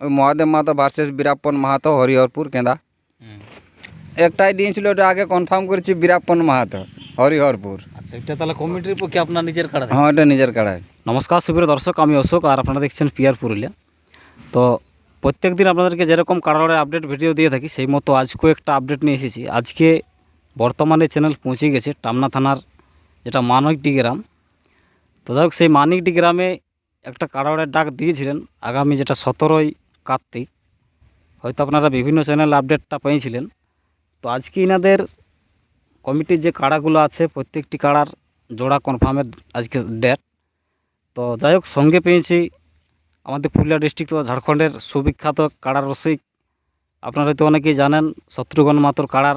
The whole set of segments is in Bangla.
ওই মহাদেব মাহাতো ভার্সেস বীরাপ্পন মাহাতো হরিহরপুর কেন্দা। একটাই দিয়েছিল ওটা আগে কনফার্ম করেছি বীরাপ্পন মাহাতো হরিহরপুর। আচ্ছা এটা তাহলে কমিটির পক্ষে আপনার নিজের কাড়া হ্যাঁ ওটা নিজের কাড়ায়। নমস্কার সুপ্রিয় দর্শক আমি অশোক আর আপনারা দেখছেন পিয়ার পুরুলিয়া। তো প্রত্যেক দিন আপনাদেরকে যেরকম কারাড়ের আপডেট ভিডিও দিয়ে থাকি সেই মতো আজকেও একটা আপডেট নিয়ে এসেছি। আজকে বর্তমানে চ্যানেল পৌঁছে গেছে টামনা থানার যেটা মানকটি গ্রাম। তো যাই হোক সেই মানিকটি গ্রামে একটা কারাড়ের ডাক দিয়েছিলেন আগামী যেটা সতেরোই কার্তিক। হয়তো আপনারা বিভিন্ন চ্যানেল আপডেটটা পেয়েছিলেন। তো আজকে ইনাদের কমিটির যে কাড়াগুলো আছে প্রত্যেকটি কাড়ার জোড়া কনফার্মের আজকে ডেট তো যাই হোক সঙ্গে পেয়েছি আমাদের পুরুলিয়া ডিস্ট্রিক্ট তথা ঝাড়খণ্ডের সুবিখ্যাত কাড়ার রসিক। আপনারা হয়তো অনেকেই জানেন শত্রুঘ্ন মাতর কাড়ার।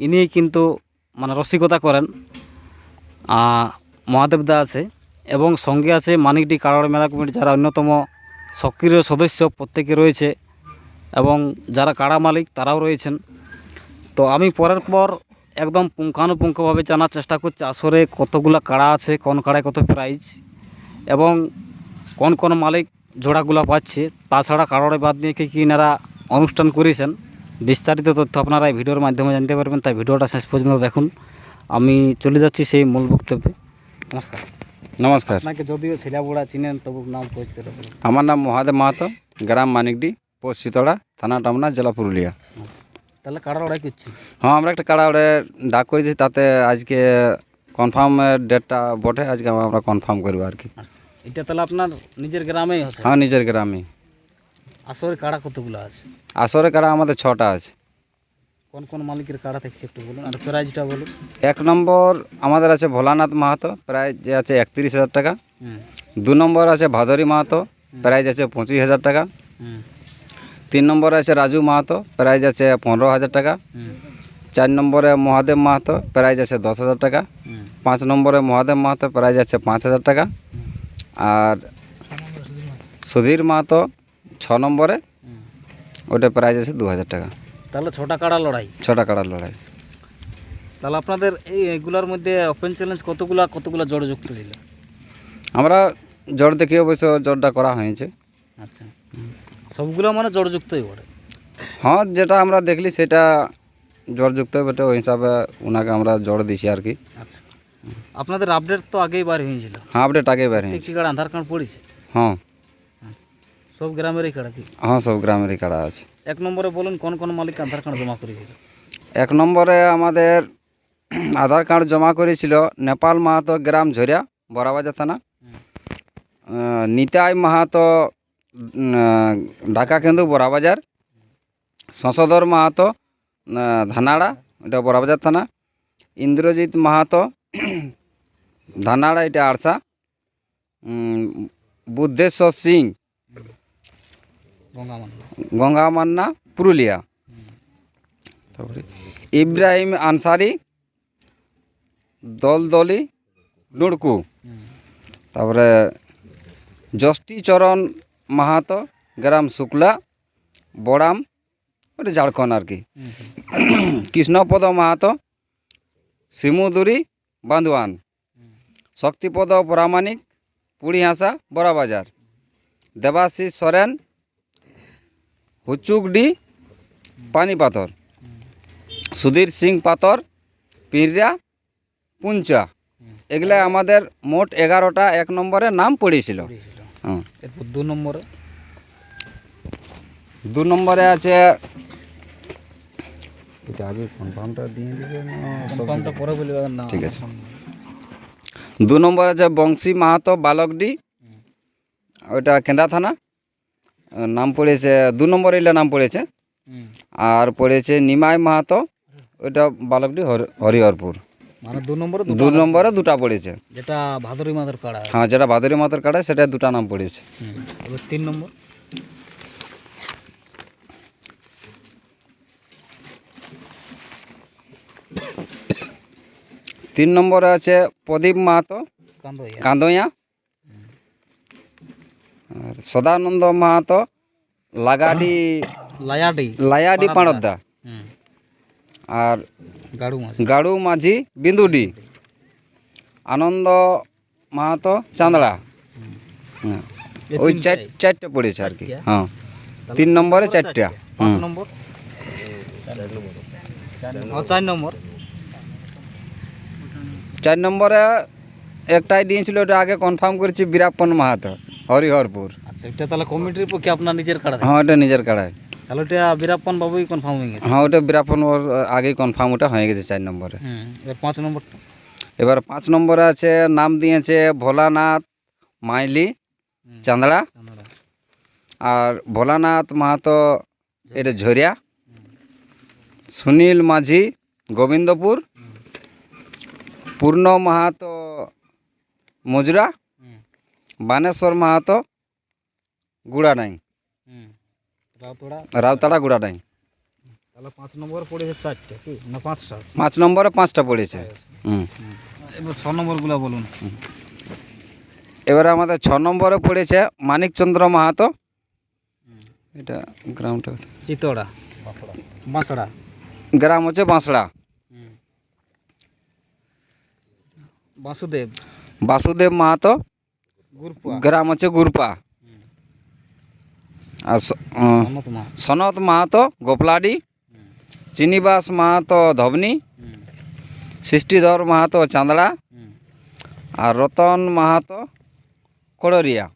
ইনিই কিন্তু মানে রসিকতা করেন। আহ, মহাদেব দা আছে এবং সঙ্গে আছে মানিকডি কাড়ার মেলা কমিটি যারা অন্যতম সক্রিয় সদস্য প্রত্যেকে রয়েছে এবং যারা কাড়া মালিক তারাও রয়েছেন। তো আমি পরের পর একদম পুঙ্খানুপুঙ্খভাবে জানার চেষ্টা করছি, আসরে কতগুলো কাড়া আছে, কোন কাড়ায় কত প্রাইজ এবং কোন কোন মালিক জোড়াগুলো পাচ্ছে, তাছাড়া কারোর বাদ দিয়ে কি কি এনারা অনুষ্ঠান করেছেন, বিস্তারিত তথ্য আপনারা এই ভিডিওর মাধ্যমে জানতে পারবেন। তাই ভিডিওটা শেষ পর্যন্ত দেখুন। আমি চলে যাচ্ছি সেই মূল বক্তব্যে। নমস্কার। নমস্কার। আপনাকে যদিও ছেলেবুড়া চিনেন তবু নাম পরিচিত আমার নাম মহাদেব মাহাতো গ্রাম মানিকডি পোস্ট শীতলা থানা টামনা জেলা পুরুলিয়া। তাহলে কাড়া লড়াই করছি? হ্যাঁ আমরা একটা কাড়া ওটা ডাক করেছি তাতে আজকে কনফার্ম ডেটটা বটে আজকে আমরা কনফার্ম করব আর কি। আচ্ছা এটা তাহলে আপনার নিজের গ্রামেই আছে হ্যাঁ নিজের গ্রামে আসরে কাড়া কতগুলো আছে? আসরে কাড়া আমাদের ছটা আছে। কোন কোন মালিকের কাড়া থাকছে একটু বলুন আর প্রাইজটা বলুন। এক নম্বর আমাদের আছে ভোলানাথ মাহাতো প্রাইজ যে আছে একত্রিশ হাজার টাকা। হুম। দু নম্বর আছে ভাদরি মাহাতো প্রাইজ আছে পঁচিশ হাজার টাকা। হুম। তিন নম্বরে আছে রাজু মাহাতো প্রাইজ আছে পনেরো হাজার টাকা। হুম। চার নম্বরে মহাদেব মাহাতো প্রাইজ আছে দশ হাজার টাকা। হুম। পাঁচ নম্বরে মহাদেব মাহাতো প্রাইজ আছে পাঁচ হাজার টাকা। আর সুধীর মাহাতো ছ নম্বরে হুম। ওটা প্রাইজ আছে দু হাজার টাকা। তাহলে ছটা কাড়া লড়াই। ছটা কাড়ার লড়াই। তাহলে আপনাদের এই এগুলার মধ্যে ওপেন চ্যালেঞ্জ কতগুলা কতগুলা জড় যুক্ত ছিল? আমরা জোর দেখি অবশ্য জোরটা করা হয়েছে। আচ্ছা। সবগুলো মানে জড়যুক্তই বটে। হ্যাঁ যেটা আমরা দেখলি সেটা জোরযুক্ত বটে ওই হিসাবে ওনাকে আমরা জড় দিছি আর কি। আচ্ছা। আপনাদের আপডেট তো আগেই বার হয়েছিল। হ্যাঁ আপডেট আগেই বার হয়েছে। কার্ড আধার কার্ড পড়েছে? হ্যাঁ। আচ্ছা। সব গ্রামেরই কাড়া কি? হ্যাঁ সব গ্রামেরই কাড়া আছে। এক নম্বরে বলুন, কোন কোন মালিক আধার কার্ড জমা করেছিল? এক নম্বরে আমাদের আধার কার্ড জমা করেছিল নেপাল মাহাতো গ্রাম ঝরিয়া, বড়াবাজার থানা। নিতাই মাহাতো ঢাকা কেন্দু, বড়াবাজার। শশধর মাহাতো ধানাড়া, এটা বড়াবাজার থানা। ইন্দ্রজিৎ মাহাতো ধানাড়া, এটা আরসা। বুদ্ধেশ্বর সিং গঙ্গা মান্না পুরুলিয়া। তারপরে ইব্রাহিম আনসারি, দলদলি, নুড়কু। তারপরে যষ্টিচরণ মাহাতো, গ্রাম শুক্লা, বড়াম, ওটা ঝাড়খণ্ড আর কি। কৃষ্ণপদ মাহাতো শিমুদুরি বান্দোয়ান। শক্তিপদ প্রামাণিক পুড়িহাসা বড়াবাজার। দেবাশিস সরেন হুচুকডি পানি পাথর। সুধীর সিং পাথর পিররা পুঞ্চা। এগুলা আমাদের মোট এগারোটা এক নম্বরে নাম পড়েছিল এরপর দু নম্বরে? দু নম্বরে আছে আগে কনফার্মটা দিয়ে কনফার্মটা পরে বলি না ঠিক আছে। দু নম্বর আছে বংশী মাহাতো বালকডি। ওইটা কেন্দা থানা? নাম পড়েছে দু নম্বর এলে নাম পড়েছে। আর পড়েছে নিমাই মাহাতো ওইটা বালকডি হরি- হরিহরপুর। মানে দু নম্বরে দু নম্বরে দুটা পড়েছে। যেটা ভাদরী মাদের কাড়া। হ্যাঁ যেটা ভাদুরী মাতার কাড়ে সেটা দুটা নাম পড়েছে। এবার তিন নম্বর। তিন নম্বরে আছে প্রদীপ মাহাতো কান্দ কান্দইয়া আর সদানন্দ মাহাতো লাগাডি লায়াডি। লায়াডি পাঁড়দা আর গাড়ু মাঝি। বিন্দুডি। আনন্দ মাহাতো চাঁদড়া। হ্যাঁ। ওই চারটে পড়েছে আর কি। হ্যাঁ। তিন নম্বরে চারটা। নম্বর? চার নম্বর। চার নম্বরে একটাই দিয়েছিল ওটা আগে কনফার্ম করেছি বীরাপ্পন মাহাতো। হরিহরপুর। আচ্ছা এটা তাহলে কমিটির পক্ষে আপনার নিজের কাড়া হ্যাঁ ওটা নিজের কাড়ায় তাহলে ওটা বীরাপ্পন বাবুই কনফার্ম হয়ে গেছে। হ্যাঁ ওটা বীরাপ্পন ওর আগেই কনফার্ম ওটা হয়ে গেছে চার নম্বরে। এবার পাঁচ নম্বর এবার পাঁচ নম্বরে আছে নাম দিয়েছে ভোলানাথ মাইলি চান্দড়া। আর ভোলানাথ মাহাতো এটা ঝরিয়া। সুনীল মাঝি গোবিন্দপুর। পূর্ণ মাহাতো মুজরা। বানেশ্বর মাহাতো গুড়াডাই হুম রাউতড়া। গুড়াডাই তাহলে পাঁচ নম্বর পড়েছে চারটে কি? না পাঁচটা পাঁচ নম্বরে পাঁচটা পড়েছে। হুম। এবার ছ নম্বরগুলো বলুন। এবারে আমাদের ছ নম্বরে পড়েছে মানিকচন্দ্র মাহাতো। এটা গ্রামটা চিতড়া। বাঁশড়া। গ্রাম হচ্ছে বাঁশড়া। বাসুদেব। বাসুদেব মাহাতো। গ্রাম হচ্ছে গুরপা। আর সনত মাহাতো গোপলাডি চিনিবাস মাহাতো ধবনি সৃষ্টিধর মাহাতো চাঁদড়া আর রতন মাহাতো কড়রিয়া।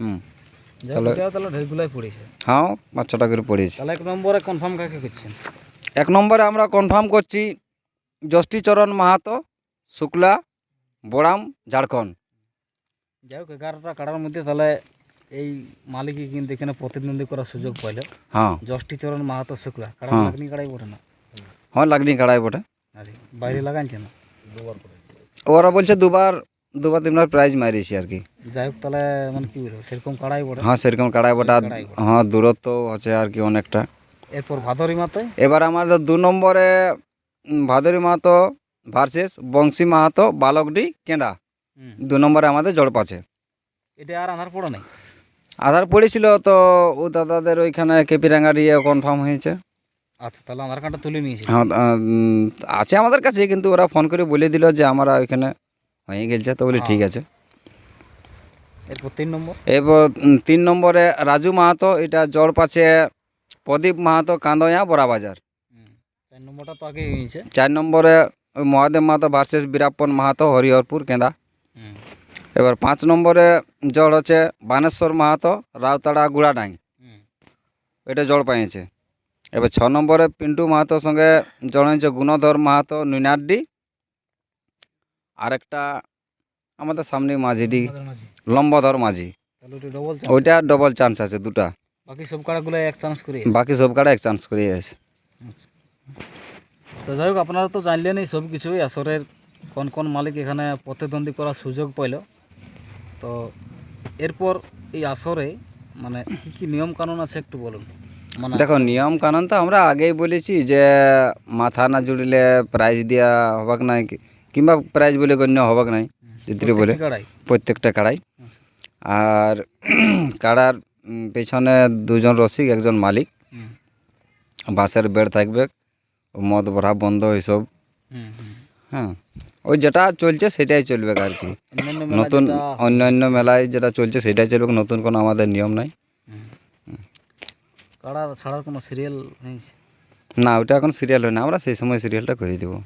হুম। হ্যাঁ পাঁচ ছটা করে পড়েছে। এক নম্বরে কনফার্ম কাকে করছেন? এক নম্বরে আমরা কনফার্ম করছি যষ্টিচরণ মাহাতো শুক্লা বোড়াম ঝাড়খণ্ড। যাই হোক এগারোটা কাড়ার মধ্যে তাহলে এই মালিকই কিন্তু এখানে প্রতিদ্বন্দ্বী করার সুযোগ পাইল। হ্যাঁ। যষ্টিচরণ মাহাতো শুক্লা কাড়া হ্যাঁ। লাগনি কাড়াই বটে না? হ্যাঁ লাগনি কাড়াই বটে। আরে বাইরে লাগাইছে না? ওরা বলছে দুবার দুবার তিনবার প্রাইজ মারিয়েছি আর কি। যাই হোক তাহলে মানে কি বলব সেরকম কাড়াই পড়ে হ্যাঁ সেরকম কাড়াই বটা। হ্যাঁ দূরত্ব আছে আর কি অনেকটা। এরপর ভাদরি মাথায় এবার আমাদের দু নম্বরে ভাদরী মাহাতো ভার্সেস বংশী মাহাতো বালকডি কেঁদা। দু নম্বরে আমাদের জড়প আছে। এটা আর আধার পড়ে নাই? আধার পড়েছিল তো ও দাদাদের ওইখানে কেপিরাঙ্গা দিয়ে কনফার্ম হয়েছে। আচ্ছা তাহলে আধার কার্ডটা তুলে নিয়েছি। হ্যাঁ আছে আমাদের কাছে কিন্তু ওরা ফোন করে বলে দিল যে আমরা ওইখানে হয়ে গেছে তো বলি ঠিক আছে। এরপর তিন নম্বর? এরপর তিন নম্বরে রাজু মাহাতো এটা জড়প আছে প্রদীপ মাহাতো কান্দয়া বড়াবাজার। চার নম্বরটা তো হয়েছে। চার নম্বরে মহাদেব মাহাতো ভার্সেস বীরাপ্পন মাহাতো হরিহরপুর হুম। এবার পাঁচ নম্বরে জল হচ্ছে বানেশ্বর মাহাতো রাউতাড়া গুড়াডাং। এটা জল পাইছে। এবার ছ নম্বরে পিন্টু মাহাতোর সঙ্গে জল হয়েছে গুণধর মাহাতো নুনাড্ডি। আরেকটা আমাদের সামনে মাঝিডি লম্বধর মাঝি। ওইটা ডবল চান্স আছে দুটা। বাকি সব কাড়াগুলো এক চান্স করে বাকি সব কাড়া এক চান্স করে আছে। তো যাই হোক আপনারা তো জানলেনই সব কিছুই আসরের কোন কোন মালিক এখানে প্রতিদ্বন্দ্বী করার সুযোগ পাইল। তো এরপর এই আসরে মানে কি কি নিয়ম কানুন আছে একটু বলুন? মানে দেখো নিয়ম কানুন তো আমরা আগেই বলেছি যে মাথা না জুড়লে প্রাইজ দেওয়া হবাক নাই কিংবা প্রাইজ বলে গণ্য হবাক নাই যদি বলে। প্রত্যেকটা কাড়াই। আর কাড়ার পেছনে দুজন রসিক একজন মালিক। বাঁশের বেড় থাকবে মদ ভরা বন্ধ এইসব। হুম। হ্যাঁ। ওই যেটা চলছে সেটাই চলবে আর কি। নতুন অন্যান্য মেলায় যেটা চলছে সেটাই চলবে নতুন কোনো আমাদের নিয়ম নাই। কাড়ার ছাড়ার কোনো সিরিয়াল হয়েছে না ওটা এখন সিরিয়াল হয় না আমরা সেই সময় সিরিয়ালটা করে দেবো।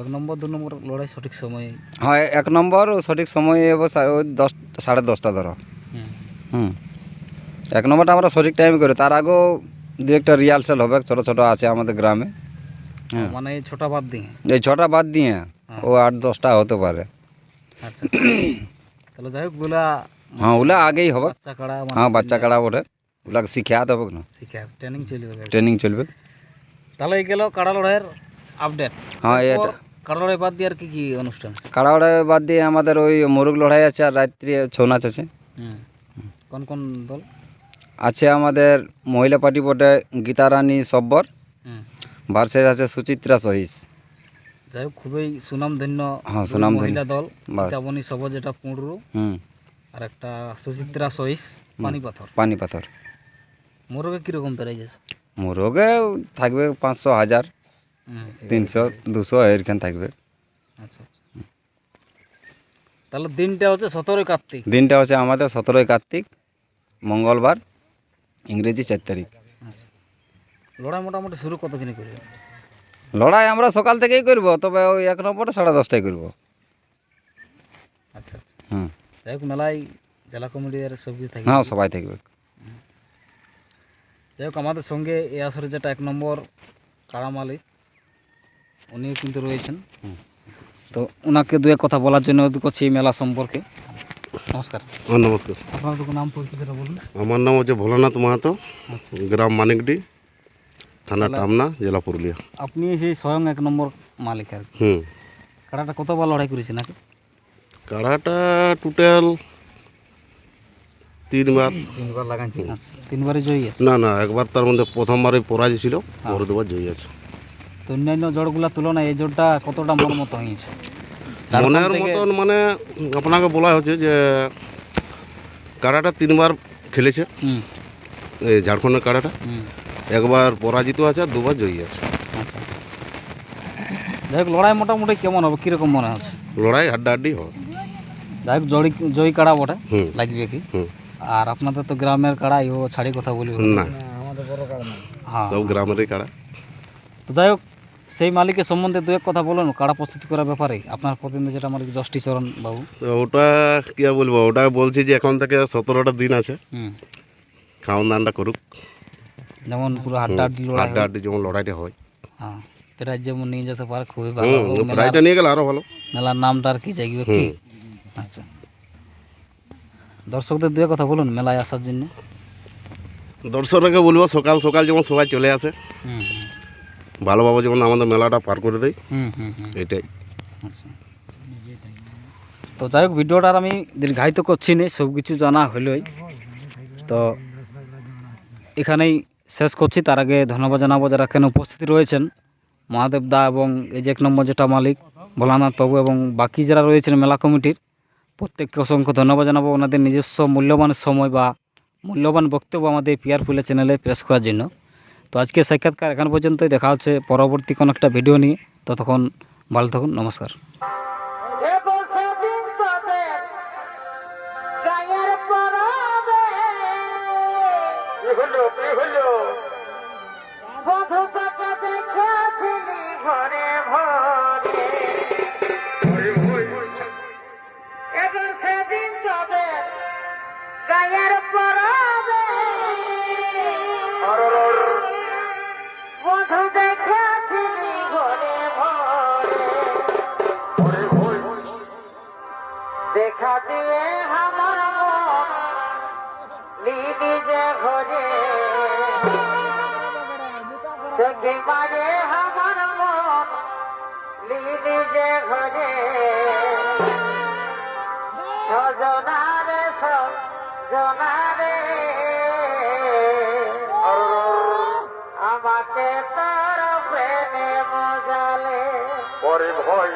এক নম্বর দু নম্বর লড়াই সঠিক সময়ে? হ্যাঁ এক নম্বর সঠিক সময় এবার ওই দশ সাড়ে দশটা ধরো। হুম। এক নম্বরটা আমরা সঠিক টাইমে করি তার আগেও দু একটা রিহার্সাল হবে ছোটো ছোটো আছে আমাদের গ্রামে। মানে এই ছোটা বাদ দিয়ে? এই ছটা বাদ দিয়ে ও আট দশটা হতে পারে। আচ্ছা তাহলে যাই হোকগুলা হ্যাঁ ওগুলা আগেই হবে। বাচ্চা কাড়া মানে হ্যাঁ বাচ্চা কাড়া ওঠে ওগুলাকে শিখাতে হবে না শিখে ট্রেনিং চলবে ট্রেনিং চলবে। তাহলে এই গেল কাড়া লড়াইয়ের আপডেট হ্যাঁ এটা কাড়া লড়াই বাদ দিয়ে আর কি কি অনুষ্ঠান কাড়া ওড়া বাদ দিয়ে আমাদের ওই মোরগ লড়াই আছে আর রাত্রি ছৌ নাচ আছে। কোন কোন দল? আছে আমাদের মহিলা পার্টি বটে গীতারানী সব্বর। হুম ভার্সেস আছে সুচিত্রা সহিস। যাই হোক খুবই সুনামধন্য হ্যাঁ, সুনামধন্য। মহিলা দল। চাবনি সব যেটা পুঁড়রু। হুম। আর একটা সুচিত্রা সহিস পানি পাথর। পানি পাথর। মোরগে কীরকম প্রাইজ আছে? মোরগে থাকবে পাঁচশো হাজার। তিনশো দুশো এরখান থাকবে। আচ্ছা আচ্ছা। তাহলে দিনটা হচ্ছে সতেরোই কার্তিক। দিনটা হচ্ছে আমাদের সতেরোই কার্তিক মঙ্গলবার ইংরেজি চার তারিখ। লড়াই মোটামুটি শুরু কতক্ষণে করবেন লড়াই আমরা সকাল থেকেই করব তবে ওই এক নম্বরে সাড়ে দশটায় করব। আচ্ছা আচ্ছা। হুম। যাই হোক মেলায় জেলা কমিটি আর সব কিছু থাকে। হ্যাঁ সবাই থাকবে। যাই হোক আমাদের সঙ্গে এই আসরে যেটা এক নম্বর কাড়া মালিক উনিও কিন্তু রয়েছেন। তো ওনাকে দু এক কথা বলার জন্য করছি এই মেলা সম্পর্কে। নমস্কার। হ্যাঁ নমস্কার। আপনার নাম পরিচিতটা বলুন। আমার নাম হচ্ছে ভোলানাথ মাহাতো আচ্ছা। গ্রাম মানিকডি। থানা টামনা জেলা পুরুলিয়া। আপনি সেই স্বয়ং এক নম্বর মালিক আর হুম। কাড়াটা কতবার লড়াই করেছে নাকি? কাড়াটা টোটাল তিনবার তিনবার লাগাইছে আচ্ছা। তিনবারই জয়ী আছে? না না একবার তার মধ্যে প্রথমবারে পরাজয় ছিল পরে দুবার জয়ী আছে। তো অন্যান্য জড়গুলা তুলনায় এই জোরটা কতটা মনমত হয়েছে? মনের মতন মানে আপনাকে বলা হচ্ছে যে কাড়াটা তিনবার খেলেছে। এই ঝাড়খণ্ডের কাড়াটা একবার পরাজিত আছে আর দুবার জয়ী আছে। আচ্ছা। যাই হোক লড়াই মোটামুটি কেমন হবে? কীরকম মনে হচ্ছে? লড়াই হাড্ডাহাড্ডি হয় যাই হোক জড়ি জয়ী কাড়া বটে? হুম। লাগবে কি? হুম। আর আপনাদের তো গ্রামের কাড়া ইও ছাড়ি কথা বলি না। হ্যাঁ। সব গ্রামেরই কাড়া তো যাই হোক সেই মালিকের সম্বন্ধে দু এক কথা বলুন কাড়া প্রস্তুতি করার ব্যাপারে? আপনার প্রতিনিধি যেটা মালিক যষ্টি চরণ বাবু। তো ওটা কি আর বলব ওটা বলছি যে এখন থেকে সতেরোটা দিন আছে। হুম। খাওয়ান দানটা করুক। যেমন পুরো হাড্ডা হাড্ডি লড়াই আড্ডা যেমন লড়াইটা হয়। হ্যাঁ প্রাইজ যেমন নিয়ে যেতে পারে খুবই ভালো। প্রাইজটা নিয়ে গেলে আরও ভালো। মেলার নামটা আর কি জাগবে কি? আচ্ছা। দর্শকদের দু এক কথা বলুন মেলায় আসার জন্য। দর্শকরাকে বলব সকাল সকাল যেমন সবাই চলে আসে ভালোভাবে যেমন আমাদের মেলাটা পার করে দেয় হুম হুম হুম। এটাই। আচ্ছা। তো যাই হোক ভিডিওটা আর আমি দীর্ঘায়িত করছি না সব কিছু জানা হলোই। তো এখানেই শেষ করছি। তার আগে ধন্যবাদ জানাব যারা এখানে উপস্থিত রয়েছেন। মহাদেব দা এবং এই যে এক নম্বর যেটা মালিক, ভোলানাথ বাবু এবং বাকি যারা রয়েছেন মেলা কমিটির, প্রত্যেককে অসংখ্য ধন্যবাদ জানাব। ওনাদের নিজস্ব মূল্যবান সময় বা মূল্যবান বক্তব্য আমাদের পিয়ার ফুলে চ্যানেলে পেশ করার জন্য। তো আজকে সাক্ষাৎকার এখন পর্যন্তই। দেখা হচ্ছে পরবর্তী কোনো একটা ভিডিও নিয়ে। ততক্ষণ ভালো থাকুন, নমস্কার। তোকে দেখেছিলি ভরে সেদিন তোদের গায়ের বধু দেখেছিলি ঘরে ভরে দেখা দিয়ে মন লিলি যে ঘরে চোখে মারে আমার মন, লিলি যে ঘরে। সজনারে সজনারে আমাকে তার প্রেমে মজালে। পরে ভয়